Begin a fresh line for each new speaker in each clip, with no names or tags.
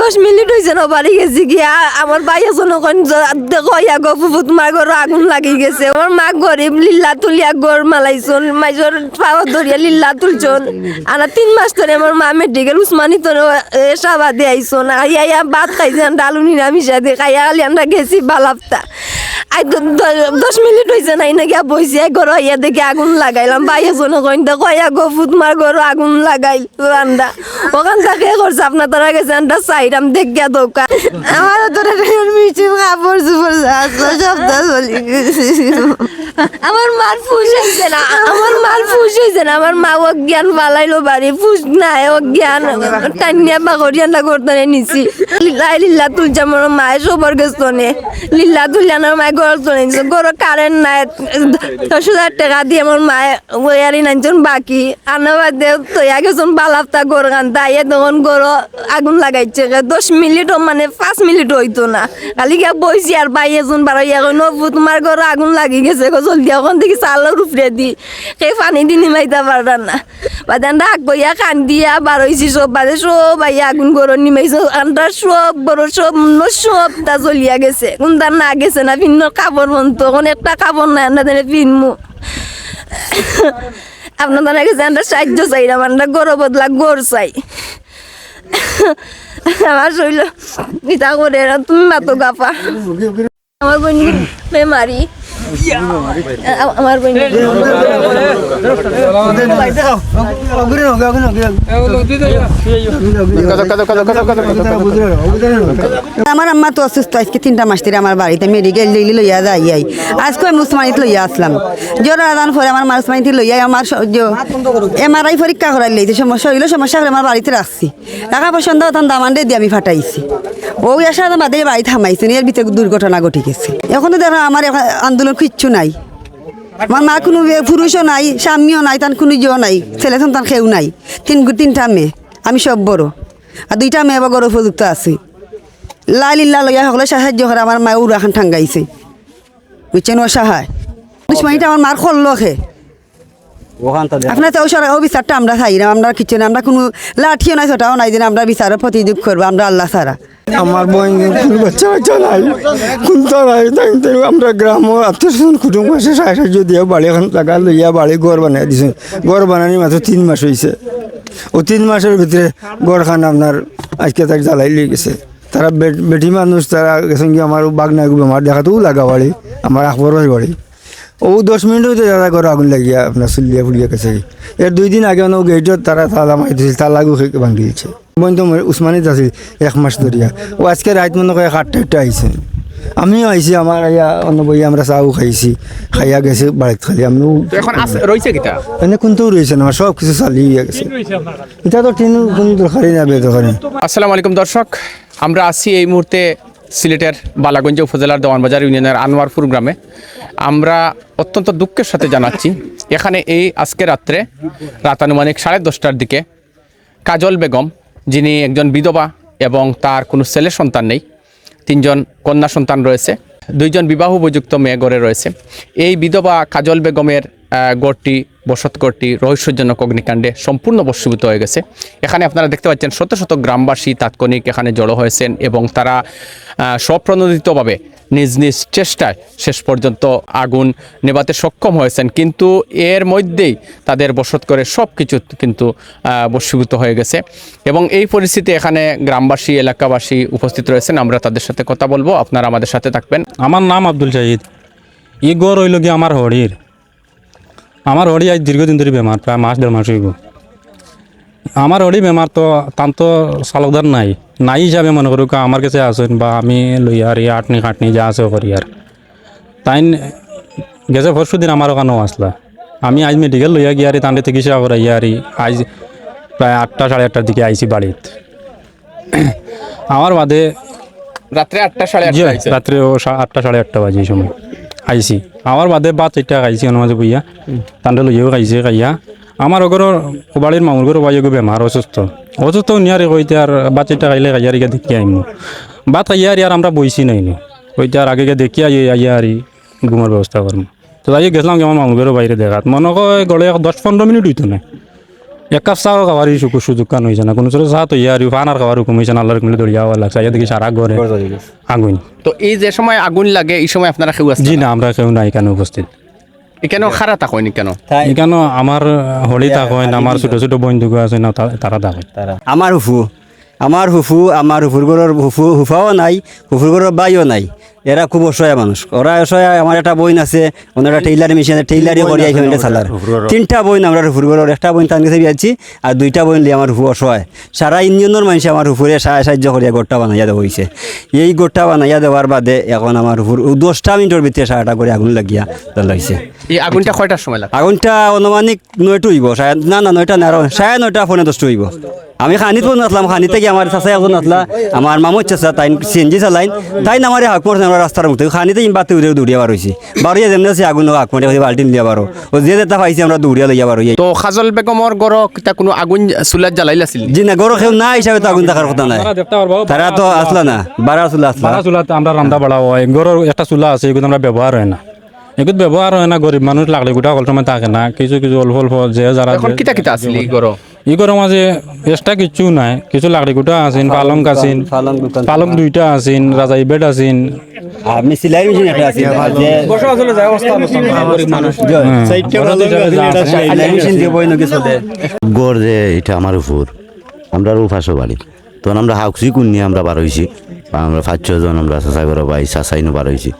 দশ মিনিট হয়েছে না বাড়ি গেছি আ- আমার ভাই আছে ওখান দেখো ইয়া গো ফুফু তোমার ঘর আগুন লাগি গেছে। আমার মা গরিব, লিল্লা তুলিয়া গড় মালাইছন, মাইজর পাওয়া ধরিয়া লিল্লা তুলছন। আর তিন মাস ধরে আমার মা মেডিকেল উসমানি তো সাবা দিয়ে আইসন আইয়া ইয়া ভাত খাইছেন ডালু নিরামিষা দিয়ে খাইয়া খালি আমরা গেছি বালাপ্তা। দশ মিনিট হয়েছে নাই না গিয়া বইছি ঘর ইয়া দেখে আগুন লাগাইলাম। ভাই এজনে কইন দেখো ইয়া গো ফুট মার ঘর আগুন লাগাই রান্দা ওখান থেকে করছে আপনার তারা গেছে আন্ডা সাইরাম দেখিয়া দোকান আমার তোরা মিষ্টি কাপড় চুপড় সপ্তাহ চলি আমার মার ফুস হয়েছে না। আমার মার ফুস হয়েছে না। আমার মা অজ্ঞান পালাইলো বাড়ি। ফুস নাই অজ্ঞান টানিয়া বাগরিয়া না করতে নিছি। লাই লিল্লা তুলছে আমার মায়ের সবর গেছে নে লিল্লা তুললে আমার মায়ের ঘর চলে নিছে। ঘর কারেন্ট নাই। দশ হাজার টাকা দিয়ে আমার মায়ে ওয়ারি নাইজন বাকি। আনা বাদে তৈয়া গেছন বালাপ্তা গর কান্তা ইয়ে তখন গর আগুন লাগাইছে। দশ মিনিটও মানে পাঁচ মিনিট হইতো না। খালি গিয়া বইছি আর বাই এজন বারো ইয়া কই নবু তোমার ঘর আগুন লাগি গেছে জলদি এখন দেখি চালের উপরে দি। সেই পানি দি নিমাইতে পারতাম না বাদান রাগ বইয়া কান দিয়া বারোইছি সব বাদে সব আইয়া আগুন গরো নিমাইছে। আন্ডা সব বড় সব সব তা জ্বলিয়া গেছে। কোনটা না গেছে না, ভিন্ন কাপড় বন্ধ কোন একটা কাপড় আমরা তাহলে পিনমু। আপনার দ্বারা গেছে আমরা সাহায্য চাই না গরো বদলা গর চাই। আমার শরীর ইতা করে তুমি মাতো গাপা আমার বোন বেমারি আমার
আম্মা তো অসুস্থ, আজকে তিনটা মাস ধরে আমার বাড়িতে মেডিকেল লিলি লইয়া যাই আই। আজকে আমি উসমানিত লইয়া আসলাম। জ্বর আদান আমার আমার পরীক্ষা করার লইতে সমস্যা হইল, সমস্যা করে আমার বাড়িতে রাখছি। টাকা পয়সা তখন দামান দিয়ে আমি ফাটাইছি। ও আসার বাদে বাড়ি থামাইছে, এর ভিতরে দুর্ঘটনা ঘটে গেছে। এখন তো দেখো, আমার আন্দোলন কিচ্ছু নাই। আমার মা কোনো পুরুষও নাই স্বামীও নাই তার কোনো ইয়েও নাই ছেলে সন্তান কেউ নাই। তিন তিনটা মেয়ে আমি সব বড়। আর দুইটা মেয়ে বা গড় উপযুক্ত আছে। লালিল্লা লইয়া সকলে সাহায্য করে আমার মায়ে উড়াখান ঠাঙ্গাইছে। বুঝছেন ও সাহায়? দুশ্মনীটা আমার মার খল্ল খে আপনার তো ও বিচারটা আমরা চাই না আমরা কিছু না আমরা কোনো লাঠিও নাই ছোটাও নাই যে আমরা বিচারের প্রতিযোগ করব আমরা আল্লাহ ছাড়া।
আমার বোন বাচ্চা বাচ্চা নাই। কোনটা নাই, তাই আমরা গ্রাম আত্মীয় কুটুম আছে সাহায্য দিয়ে বাড়ি এখন টাকা লইয়া বাড়ি ঘর বানাই দিছে। ঘর বানানি মাত্র তিন মাস হয়েছে ও তিন মাসের ভিতরে ঘরখান আপনার আজকে তার জ্বালাই লিয়ে গেছে। তারা বেটি মানুষ, তারা গেছেন কি, আমার বাগনা বেমার দেখাতেও লাগা বাড়ি, আমার আকবর বাড়ি। ও দশ মিনিট হইতে দাদা ঘর আগুন লাগিয়া আপনার চুলিয়া ফুলিয়া গেছে। এর দুই দিন আগে ও গেটত তারা তালা মারি দিয়েছিল দিছিল তালাগু ভাঙি দিচ্ছে বোন তো উসমানিত আছিল এক মাস ধরিয়া। ও আজকে রাত মনে করে আটটা আটটা আইছে। আমিও আইছি আমার ইয়া অন্য বই আমরা চাও খাইছি খাইয়া গেছে বাড়িতে খালি। আমিও
এখন রয়েছে কিটা
এনে কোনটাও রয়েছে না সব কিছু চালিয়ে গেছে। এটা তো টিন কোনো দরকারই না বেদরকারি
আসসালামু আলাইকুম দর্শক আমরা আছি এই মুহূর্তে সিলেটের বালাগঞ্জ উপজেলার দেওয়ানবাজার ইউনিয়নের আনোয়ারপুর গ্রামে। আমরা অত্যন্ত দুঃখের সাথে জানাচ্ছি, এখানে এই আজকে রাত্রে রাতানুমানিক সাড়ে দশটার দিকে কাজল বেগম, যিনি একজন বিধবা এবং তার কোনো ছেলে সন্তান নেই, তিনজন কন্যা সন্তান রয়েছে, দুইজন বিবাহ উপযুক্ত মেয়ে গড়ে রয়েছে। এই বিধবা কাজল বেগমের গড়টি বসতগড়টি রহস্যজনক অগ্নিকাণ্ডে সম্পূর্ণ বশীভূত হয়ে গেছে। এখানে আপনারা দেখতে পাচ্ছেন শত শত গ্রামবাসী তাৎক্ষণিক এখানে জড়ো হয়েছেন এবং তারা স্বপ্রণোদিতভাবে নিজ নিজ চেষ্টায় শেষ পর্যন্ত আগুন নেভাতে সক্ষম হয়েছেন। কিন্তু এর মধ্যেই তাদের বসত করে সব কিছু কিন্তু বশীভূত হয়ে গেছে এবং এই পরিস্থিতি এখানে গ্রামবাসী, এলাকাবাসী উপস্থিত রয়েছেন। আমরা তাদের সাথে কথা বলব। আপনারা আমাদের সাথে থাকবেন।
আমার নাম আব্দুল জাহিদ ই গড় হইল কি আমার হরির। আমার হরি আজ দীর্ঘদিন ধরে বেমার প্রায় মাস দেড় মাস হইব। আমার হরি বেমার তো তান তো চালকদার নাই। নাই হিসাবে মনে করুক আমার কাছে আসেন বা আমি লই আর ই আটনি খাটনি যা আছে করি আর। তাই গেছে পরশু দিন আমার ওখানেও আসলা। আমি আজ মেডিকেল লইয়া গিয়ে আর তান্ডে চিকিৎসা করাই আর আজ প্রায় আটটা সাড়ে আটটার দিকে আইছি বাড়িত। আমার বাদে
রাত্রে আটটা সাড়ে আটটা
রাত্রে আটটা সাড়ে আটটা বাজে এই সময়। আইছি আমার বাদে বা চারটা খাইছি মাঝে বইয়া তান্ডে লইয়াও খাইছে, খাইয়া। আমার ওগর বাড়ির মামুর ঘর বাইয়ে বেমার অসুস্থ। অসুস্থ নিয়ারে কইতে আর বা চারটা খাইলে খাইয়ার গিয়ে দেখি আইম বাদ খাইয়ার আর আমরা বইছি নাই কইতে আর আগে গিয়ে দেখি আই আইয়া আর ঘুমার ব্যবস্থা করব তো তাই গেছিলাম আমার মামুর ঘরের বাইরে দেখাত। মনে হয় গড়ে দশ পনেরো মিনিট হইতো না এক কাপ চাও খাওয়ারই সুখ সুযোগ কান হয়েছে না কোনো ছোটো চা তো ইয়ার ফানার খাওয়ার হুকুম হয়েছে না আল্লাহর কুমিলে দড়িয়া হওয়ার লাগছে এদিকে সারা ঘরে আগুন
তো এই যে সময় আগুন লাগে এই সময় আপনারা কেউ
জি না আমরা কেউ নাই এখানে উপস্থিত
কেন খারা তা হয়নি কেন
এখানে আমার হলি থাকেন আমার ছোট ছোট বন্ধু আছে না তা- তারা থাকে
আমার হুফু আমার হুফু আমার হুফুর ঘরের হুফু হুফাও নাই হুফুর ঘরের বাইও নাই এরা খুব অসহায় মানুষ। ওরা অসহায় আমার একটা বইন আছে ওনার টেইলার মেশিন আছে টেইলারি করি এখানে সালার। তিনটা বইন আমরা ঘরের একটা বইন তার কাছে বিয়াছি আর দুইটা বইন লিয়ে আমার রুফু অসহায়। সারা ইঞ্জিনের মানুষ আমার হুফুরে সাহায্য সাহায্য করিয়া গোটটা বানাইয়া দেওয়া হয়েছে এই গোটা বানাইয়া দেওয়ার বাদে এখন আমার হুফুর দশটা মিনিটের ভিতরে সারাটা করে আগুন লাগিয়া লাগছে
এই আগুনটা কয়টার সময় লাগে
আগুনটা অনুমানিক নয়টা হইব না না নয়টা না সাড়ে নয়টা ফোনে দশটা হইব। আমি খানিত ফোন আসলাম খানিতে গিয়ে আমার চাষা এখন আসলা। আমার মামুর চাষা তাই সিএনজি চালাইন তাই না আমার হাক মারছে আমার রাস্তার মুখে খানিতে বাতে উড়ে দৌড়িয়া বার হয়েছি বারোয়া যেমন আছে আগুন হাক মারে বাল্টিন লিয়া বারো ও যে যেটা পাইছি আমরা দৌড়িয়া লইয়া বারো
তো খাজল বেগমর গড় তা কোনো আগুন চুলাত জ্বালাইল আছিল?
জি না গরো খেউ না হিসাবে তো আগুন থাকার কথা নাই।
তারা
তো আসলা না বারা আসলা আসলা।
বাড়া চুলাতে আমরা রান্না বাড়া হয়। গরুর একটা চুলা আছে এগুলো আমরা ব্যবহার হয় না। এগুলো ব্যবহার হয় না গরিব মানুষ লাগলে গোটা অল্প সময় থাকে না কিছু কিছু অল্প অল্প যে যারা
এখন কিতা কিতা আছিল এই গড়
ই গরম মাঝে এক্সট্রা কিছু নাই কিছু লাকড়ি গোটা আছেন পালং আছেন পালং দুইটা আছেন রাজাই বেড আছেন
আমি সিলাই মেশিন একটা আছে। সিলাই মেশিন দিয়ে বই নাকি চলে
গড় যে এটা আমার উপর আমরা উপাসও বাড়ি তখন আমরা হাউসি কুন নিয়ে আমরা বার হয়েছি আমরা পাঁচ ছজন আমরা বাই চাষাইনো বার হয়েছি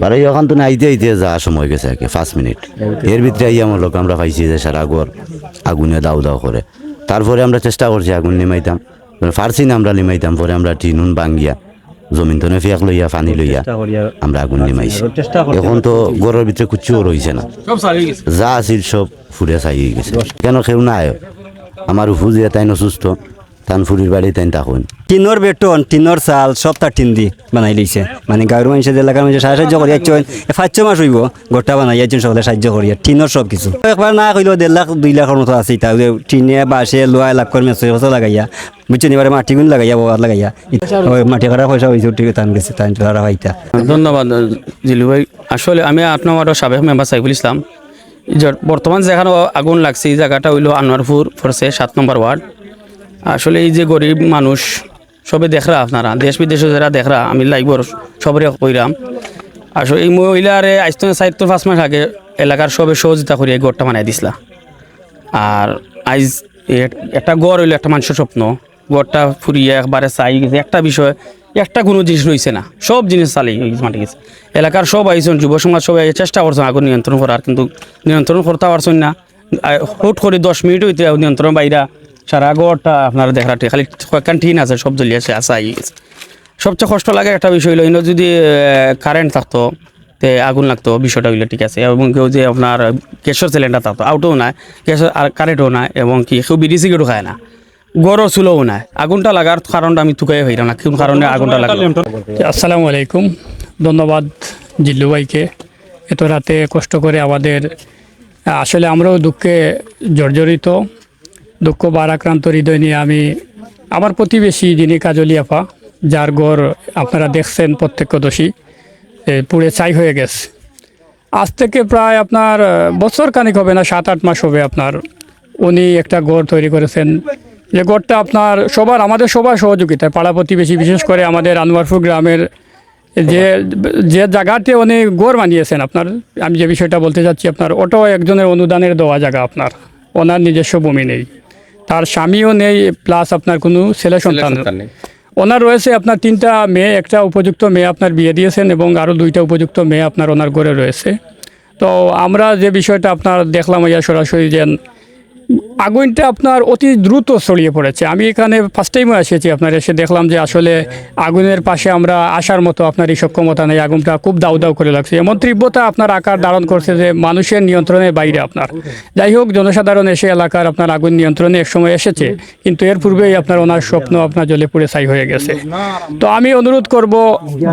বার ওখান তো আইতে আইতে যা সময় গেছে আর কি পাঁচ মিনিট এর ভিতরে আই আমার লোক আমরা পাইছি যে সারা ঘর আগুনে দাও দাও করে। তারপরে আমরা চেষ্টা করছি আগুন নিমাইতাম। ফার্সি না আমরা নিমাইতাম পরে আমরা টি টিনুন বাঙ্গিয়া জমিন তনে ফিয়াক লইয়া পানি লইয়া আমরা আগুন নিমাইছি। এখন তো গড়ের ভিতরে কুচ্ছুও রয়েছে না। যা আছিল সব ফুরে চাই গেছে। কেন কেউ নাই? আমার ফুজিয়া তাই অসুস্থ তান ফুরির বাড়ি তাই তখন
টিনর বেটন টিনর চাল সব তার টিন দি বানাই লইছে মানে গাঁৱৰ মানুষের এলাকার মানুষের সাহায্য করি যাচ্ছেন পাঁচ মাস হইব গোটা বানাই যাচ্ছেন সকলে সাহায্য করি টিনর সব কিছু। একবার না কইলেও দেড় লাখ দুই লাখের মতো আছে তা টিনে বাসে লোয়া লাখ করে মেসে কথা লাগাইয়া বুঝছেন এবারে মাটি গুণ লাগাইয়া বোয়ার লাগাইয়া মাটি কাটা পয়সা হয়েছে ঠিক টান গেছে টান চলা হইতা
ধন্যবাদ জিলু ভাই। আসলে আমি আট নম্বরের সাবেক মেম্বার সাইফুল ইসলাম বর্তমান যেখানে আগুন লাগছে এই জায়গাটা হইল আনোয়ারপুর ফোরসে সাত নম্বর ওয়ার্ড আসলে এই যে গরিব মানুষ, সবে দেখরা আপনারা, দেশ বিদেশে যারা দেখরা, আমি লাইবর সবরে কইরাম। আসলে এই মহিলারে আইস্ত সাহিত্য পাঁচ মাস আগে এলাকার সবে সহযোগিতা করে এই গড়টা বানাই দিছিলা আর আইজ একটা গড় হইল একটা মানুষের স্বপ্ন। গড়টা ফুরিয়ে একবারে চাই একটা বিষয়, একটা কোনো জিনিস রয়েছে না। সব জিনিস চালি মাটি গেছে। এলাকার সব আইসন যুব সমাজ সবাই চেষ্টা করছেন আগুন নিয়ন্ত্রণ করার, কিন্তু নিয়ন্ত্রণ করতে পারছেন না। হুট করে দশ মিনিট হইতে নিয়ন্ত্রণ বাইরা সারা গড়টা আপনারা দেখার খালি কয়েকখান টিন আছে সব জ্বলিয়েছে আসা আই সবচেয়ে কষ্ট লাগে একটা বিষয় হইল যদি কারেন্ট থাকতো তে আগুন লাগতো বিষয়টা হইলে ঠিক আছে। এবং কেউ যে আপনার গ্যাসের সিলিন্ডার থাকতো আউটও নাই গ্যাসের আর কারেন্টও নাই এবং কি কেউ বিড়ি সিগারেটও খায় না গরও চুলোও নাই। আগুনটা লাগার কারণটা আমি তুকাই হইলাম না কোন কারণে আগুনটা লাগল?
আসসালামু আলাইকুম। ধন্যবাদ জিল্লু ভাইকে। এত রাতে কষ্ট করে আমাদের আসলে আমরাও দুঃখে জর্জরিত। দুঃখ বারাক্রান্ত হৃদয় নিয়ে আমি আমার প্রতিবেশী যিনি কাজলি আপা, যার গড় আপনারা দেখছেন প্রত্যক্ষদর্শী পুড়ে ছাই হয়ে গেছে। আজ থেকে প্রায় আপনার বছর খানিক হবে না, সাত, আট মাস হবে আপনার। উনি একটা গড় তৈরি করেছেন। যে গড়টা আপনার সবার, আমাদের সবার সহযোগিতায় পাড়া প্রতিবেশী, বিশেষ করে আমাদের আনোয়ারপুর গ্রামের যে যে জায়গাতে উনি গড় বানিয়েছেন আপনার, আমি যে বিষয়টা বলতে চাচ্ছি, আপনার ওটাও একজনের অনুদানের দেওয়া জায়গা আপনার। ওনার নিজস্ব ভূমি নেই। তার স্বামীও নেই প্লাস আপনার কোনো ছেলে সন্তান
নেই।
ওনার রয়েছে আপনার তিনটা মেয়ে একটা উপযুক্ত মেয়ে আপনার বিয়ে দিয়েছেন এবং আরও দুইটা উপযুক্ত মেয়ে আপনার ওনার ঘরে রয়েছে তো আমরা যে বিষয়টা আপনার দেখলাম ইয়া সরাসরি যে আগুনটা আপনার অতি দ্রুত ছড়িয়ে পড়েছে। আমি এখানে ফার্স্ট টাইমও এসেছি আপনার, এসে দেখলাম যে আসলে আগুনের পাশে আমরা আসার মতো আপনার এই সক্ষমতা নেই। আগুনটা খুব দাউ দাউ করে লাগছে। এমন তীব্রতা আপনার আকার ধারণ করছে যে মানুষের নিয়ন্ত্রণের বাইরে আপনার। যাই হোক, জনসাধারণ এসে এলাকার আপনার আগুন নিয়ন্ত্রণে এক সময় এসেছে, কিন্তু এর পূর্বেই আপনার ওনার স্বপ্ন আপনার জলে পুড়ে ছাই হয়ে গেছে। তো আমি অনুরোধ করব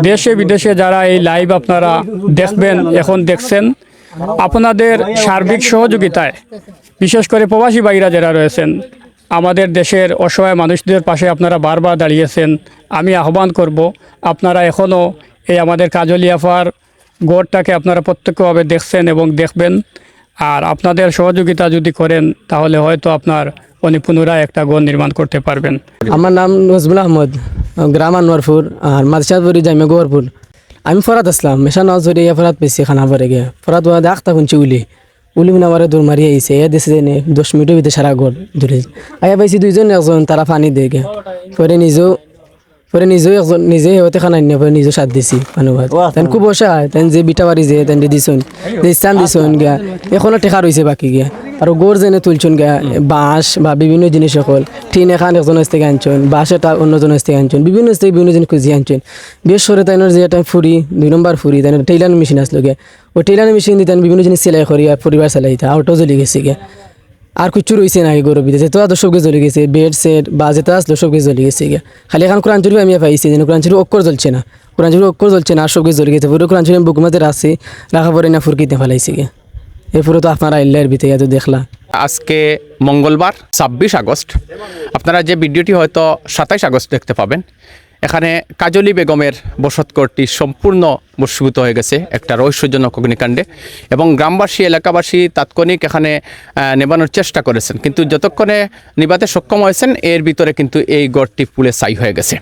দেশে বিদেশে যারা এই লাইভ আপনারা দেখবেন, এখন দেখছেন আপনাদের সার্বিক সহযোগিতায়, বিশেষ করে প্রবাসী ভাইরা যারা রয়েছেন, আমাদের দেশের অসহায় মানুষদের পাশে আপনারা বারবার দাঁড়িয়েছেন। আমি আহ্বান করব, আপনারা এখনও এই আমাদের কাজলিয়াফার গড়টাকে আপনারা প্রত্যক্ষভাবে দেখছেন এবং দেখবেন। আর আপনাদের সহযোগিতা যদি করেন, তাহলে হয়তো আপনার উনি পুনরায় একটা ঘর নির্মাণ করতে পারবেন।
আমার নাম নজবুল আহমদ, গ্রাম আনোয়ারপুর, আর মাদশাহপুরি জামে গোয়ারপুর। আমি ফরাত আসলাম। মেশা নজ ধরে ইয়া ফরাত পেয়েছি খানা পরে গিয়ে ফরাত ওয়া দেখতা শুনছি উলি। উলি মিনা বারে দৌড় মারি আইছে এ দেশে জেনে দশ মিনিটের ভিতরে সারা ঘর ধরে। আয়া পাইছি দুইজন একজন তারা পানি দিয়ে গে। পরে নিজেও পরে নিজেও একজন নিজে হতে খানা নিয়ে পরে নিজেও সাথ দিছি মানুষ তেন খুব বসা তেন যে বিটা বাড়ি যে তেন দিছুন যে স্থান দিছুন গিয়া এখনও টেকা রয়েছে বাকি গিয়া আর গোর যেনে তুলছুন বাঁশ বা বিভিন্ন জিনিস সকল টিন এখান একজন থেকে আনছুন বাঁশ এটা অন্যজন থেকে আনছুন বিভিন্ন থেকে বিভিন্ন জিনিস খুঁজি আনছেন বিশেষ করে তাইনের যে একটা ফুরি দুই নম্বর ফুরি তাই টেইলার মেশিন আসলো গিয়া ওই টেইলার মেশিন দিয়ে বিভিন্ন জিনিস সেলাই করিয়া পরিবার চালাইতা আউটও জ্বলি গেছে গিয়া আর কিছু রয়েছে না গরু বিদে যেটা তো সবকে জ্বলে গেছে, বেড সেট বা যেটা আসলো সবকে জ্বলে গেছে গিয়া খালি এখন কোরআন আমি পাইছি যেন কোরআন চুরি অক্ষর জ্বলছে না। কোরআন চুরি অক্ষর জ্বলছে না আর সবকে জ্বলে গেছে পুরো কোরআন চুরি বুকুমাতে রাখছি রাখা পরে না ফুরকিতে ফেলাইছে গিয়া এরপরে তো আপনারা আইল্লার ভিতরে তো দেখলা।
আজকে মঙ্গলবার, ছাব্বিশ আগস্ট। আপনারা যে ভিডিওটি হয়তো সাতাইশ আগস্ট দেখতে পাবেন, এখানে কাজলি বেগমের বসতকরটি সম্পূর্ণ বসীভূত হয়ে গেছে একটা রহস্যজনক অগ্নিকাণ্ডে এবং গ্রামবাসী, এলাকাবাসী তাৎক্ষণিক এখানে নেবানোর চেষ্টা করেছেন। কিন্তু যতক্ষণে নিবাতে সক্ষম হয়েছেন, এর ভিতরে কিন্তু এই গড়টি পুলে ছাই হয়ে গেছে।